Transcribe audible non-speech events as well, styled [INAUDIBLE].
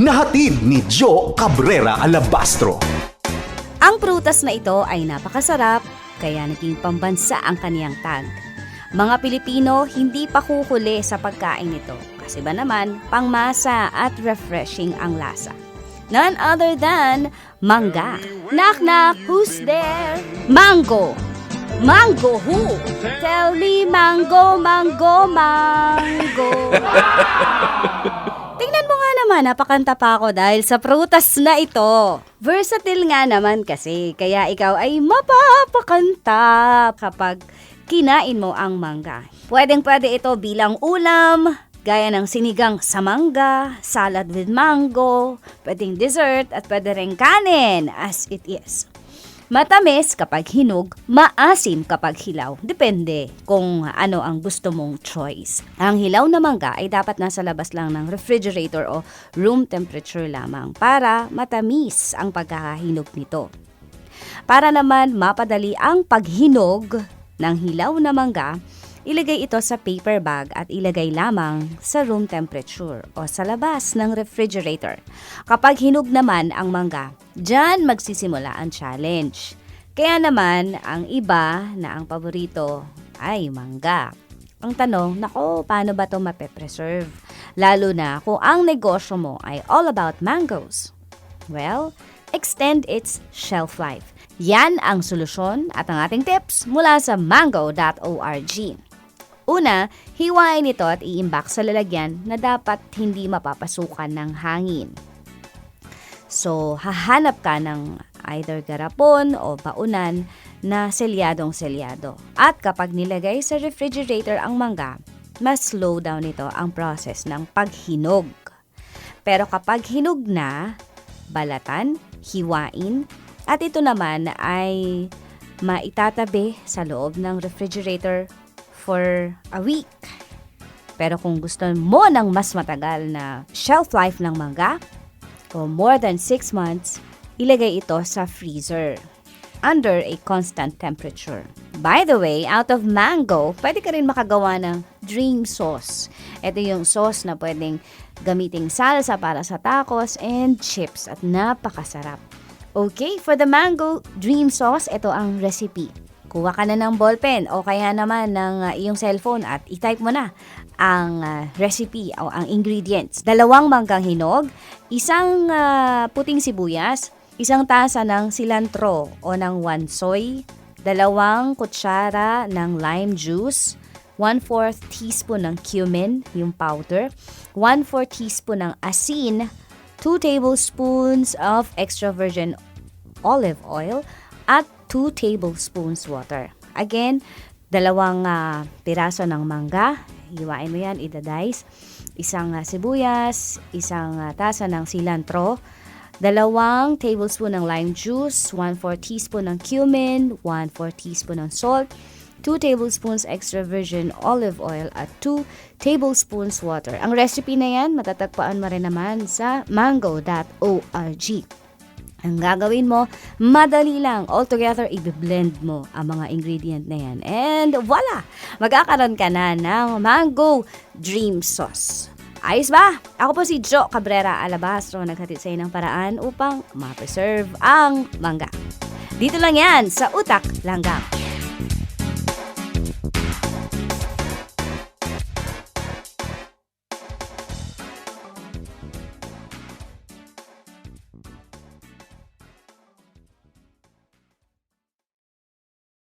na hatid ni Joe Cabrera Alabastro. Ang prutas na ito ay napakasarap, kaya naging pambansa ang kaniyang tag. Mga Pilipino hindi pa kuhuli sa pagkain nito kasi ba naman pangmasa at refreshing ang lasa. None other than mangga. Knock knock, who's there? Mango! Mango who? Tell me mango, mango, mango. [LAUGHS] Naman, napakanta pa ako dahil sa prutas na ito. Versatile nga naman kasi, kaya ikaw ay mapapakanta kapag kinain mo ang mangga. Pwedeng pwede ito bilang ulam, gaya ng sinigang sa mangga, salad with mango, pwedeng dessert at pwede rin kanin as it is. Matamis kapag hinog, maasim kapag hilaw. Depende kung ano ang gusto mong choice. Ang hilaw na mangga ay dapat nasa labas lang ng refrigerator o room temperature lamang para matamis ang pagkakahinog nito. Para naman mapadali ang paghinog ng hilaw na mangga, ilagay ito sa paper bag at ilagay lamang sa room temperature o sa labas ng refrigerator. Kapag hinog naman ang mangga, dyan magsisimula ang challenge. Kaya naman, ang iba na ang paborito ay mangga. Ang tanong, nako, paano ba ito mape-preserve? Lalo na kung ang negosyo mo ay all about mangoes. Well, extend its shelf life. Yan ang solusyon at ang ating tips mula sa mango.org. Una, hiwain ito at iimbak sa lalagyan na dapat hindi mapapasukan ng hangin. So, hahanap ka ng either garapon o baunan na selyadong selyado. At kapag nilagay sa refrigerator ang mangga, mas slow down ito ang process ng paghinog. Pero kapag hinog na, balatan, hiwain, at ito naman ay maitatabi sa loob ng refrigerator for a week. Pero kung gusto mo ng mas matagal na shelf life ng mangga, o more than 6 months, ilagay ito sa freezer under a constant temperature. By the way, out of mango, pwede ka rin makagawa ng dream sauce. Ito yung sauce na pwedeng gamiting salsa para sa tacos and chips at napakasarap. Okay, for the mango dream sauce, ito ang recipe. Kuha ka na ng ballpen o kaya naman ng uh, iyong cellphone at i-type mo na ang uh, recipe o ang ingredients. Dalawang manggang hinog, isang uh, puting sibuyas, isang tasa ng cilantro o ng wansoy, dalawang kutsara ng lime juice, 1/4 teaspoon ng cumin, yung powder, 1/4 teaspoon ng asin, 2 tablespoons of extra virgin olive oil, at 2 tablespoons water. Again, dalawang uh, piraso ng mangga, hiwain mo yan, idadice, isang uh, sibuyas, isang uh, tasa ng cilantro, dalawang tablespoon ng lime juice, 1/4 teaspoon ng cumin, 1/4 teaspoon ng salt, 2 tablespoons extra virgin olive oil at 2 tablespoons water. Ang recipe na yan, matatagpuan mo rin naman sa mango.org. Ang gagawin mo, madali lang. Altogether, i-blend mo ang mga ingredient na yan. And voila! Magkakaroon ka na ng mango dream sauce. Ayos ba? Ako po si Jo Cabrera Alabastro, naghatid sa ng paraan upang ma-preserve ang mangga. Dito lang yan sa Utak Langgang.